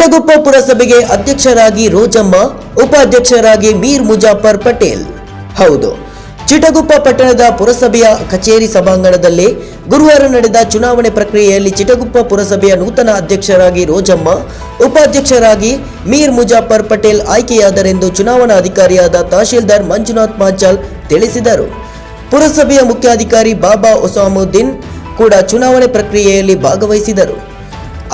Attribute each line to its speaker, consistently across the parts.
Speaker 1: ಚಿಟಗುಪ್ಪ ಪುರಸಭೆಗೆ ಅಧ್ಯಕ್ಷರಾಗಿ ರೋಜಮ್ಮ, ಉಪಾಧ್ಯಕ್ಷರಾಗಿ ಮೀರ್ ಮುಜಾಫರ್ ಪಟೇಲ್. ಹೌದು, ಚಿಟಗುಪ್ಪ ಪಟ್ಟಣದ ಪುರಸಭೆಯ ಕಚೇರಿ ಸಭಾಂಗಣದಲ್ಲಿ ಗುರುವಾರ ನಡೆದ ಚುನಾವಣೆ ಪ್ರಕ್ರಿಯೆಯಲ್ಲಿ ಚಿಟಗುಪ್ಪ ಪುರಸಭೆಯ ನೂತನ ಅಧ್ಯಕ್ಷರಾಗಿ ರೋಜಮ್ಮ, ಉಪಾಧ್ಯಕ್ಷರಾಗಿ ಮೀರ್ ಮುಜಾಫರ್ ಪಟೇಲ್ ಆಯ್ಕೆಯಾದರೆಂದು ಚುನಾವಣಾ ಅಧಿಕಾರಿಯಾದ ತಹಶೀಲ್ದಾರ್ ಮಂಜುನಾಥ್ ಮಾಂಚಾಲ್ ತಿಳಿಸಿದರು. ಪುರಸಭೆಯ ಮುಖ್ಯಾಧಿಕಾರಿ ಬಾಬಾ ಒಸಾಮುದ್ದೀನ್ ಕೂಡ ಚುನಾವಣೆ ಪ್ರಕ್ರಿಯೆಯಲ್ಲಿ ಭಾಗವಹಿಸಿದರು.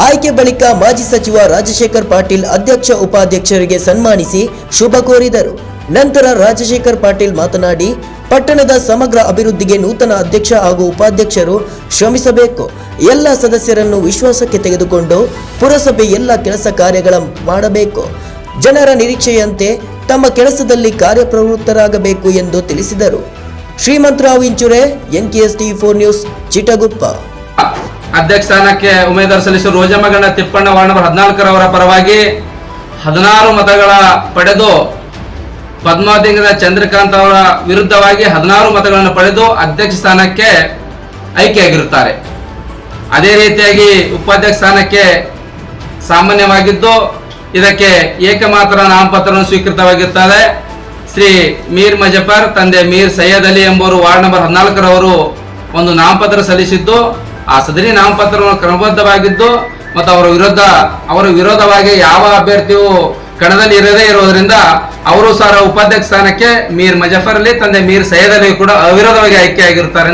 Speaker 1: ಆಯ್ಕೆ ಬಳಿಕ ಮಾಜಿ ಸಚಿವ ರಾಜಶೇಖರ್ ಪಾಟೀಲ್ ಅಧ್ಯಕ್ಷ ಉಪಾಧ್ಯಕ್ಷರಿಗೆ ಸನ್ಮಾನಿಸಿ ಶುಭ ಕೋರಿದರು. ನಂತರ ರಾಜಶೇಖರ್ ಪಾಟೀಲ್ ಮಾತನಾಡಿ, ಪಟ್ಟಣದ ಸಮಗ್ರ ಅಭಿವೃದ್ಧಿಗೆ ನೂತನ ಅಧ್ಯಕ್ಷ ಹಾಗೂ ಉಪಾಧ್ಯಕ್ಷರು ಶ್ರಮಿಸಬೇಕು. ಎಲ್ಲ ಸದಸ್ಯರನ್ನು ವಿಶ್ವಾಸಕ್ಕೆ ತೆಗೆದುಕೊಂಡು ಪುರಸಭೆ ಎಲ್ಲ ಕೆಲಸ ಕಾರ್ಯಗಳ ಮಾಡಬೇಕು. ಜನರ ನಿರೀಕ್ಷೆಯಂತೆ ತಮ್ಮ ಕೆಲಸದಲ್ಲಿ ಕಾರ್ಯಪ್ರವೃತ್ತರಾಗಬೇಕು ಎಂದು ತಿಳಿಸಿದರು. Shrimantrao Inchure NKS T four news, Chitaguppa.
Speaker 2: ಅಧ್ಯಕ್ಷ ಸ್ಥಾನಕ್ಕೆ ಉಮೇದುವಾರ ಸಲ್ಲಿಸಿದ ರೋಜಮ್ಮಗಣ್ಣ ತಿಪ್ಪಣ್ಣ ವಾರ್ಡ್ ಹದಿನಾಲ್ಕರವರ ಪರವಾಗಿ ಹದಿನಾರು ಮತಗಳ ಪಡೆದು ಪದ್ಮಾವತಿಂಗದ ಚಂದ್ರಕಾಂತ್ ಅವರ ವಿರುದ್ಧವಾಗಿ ಹದಿನಾರು ಮತಗಳನ್ನು ಪಡೆದು ಅಧ್ಯಕ್ಷ ಸ್ಥಾನಕ್ಕೆ ಆಯ್ಕೆಯಾಗಿರುತ್ತಾರೆ. ಅದೇ ರೀತಿಯಾಗಿ ಉಪಾಧ್ಯಕ್ಷ ಸ್ಥಾನಕ್ಕೆ ಸಾಮಾನ್ಯವಾಗಿದ್ದು ಇದಕ್ಕೆ ಏಕಮಾತ್ರ ನಾಮಪತ್ರವನ್ನು ಸ್ವೀಕೃತವಾಗಿರುತ್ತದೆ ಶ್ರೀ ಮೀರ್ ಮಜಫರ್, ತಂದೆ ಮೀರ್ ಸೈಯದ್ ಅಲಿ ಎಂಬುವರು ವಾರ್ಡ್ ನಂಬರ್ ಹದಿನಾಲ್ಕರವರು ಒಂದು ನಾಮಪತ್ರ ಸಲ್ಲಿಸಿದ್ದು ಆ ಸದರಿ ನಾಮಪತ್ರವನ್ನು ಕ್ರಮಬದ್ಧವಾಗಿದ್ದು ಮತ್ತು ಅವರ ವಿರುದ್ಧ, ಅವರ ವಿರೋಧವಾಗಿ ಯಾವ ಅಭ್ಯರ್ಥಿಯು ಕಣದಲ್ಲಿ ಇರದೇ ಇರೋದ್ರಿಂದ ಅವರು ಸಹ ಉಪಾಧ್ಯಕ್ಷ ಸ್ಥಾನಕ್ಕೆ ಮೀರ್ ಮಜಫರ್ ಅಲಿ, ತಂದೆ ಮೀರ್ ಸೈಯದ್ ಅಲಿ ಕೂಡ ಅವಿರೋಧವಾಗಿ ಆಯ್ಕೆಯಾಗಿರುತ್ತಾರೆ.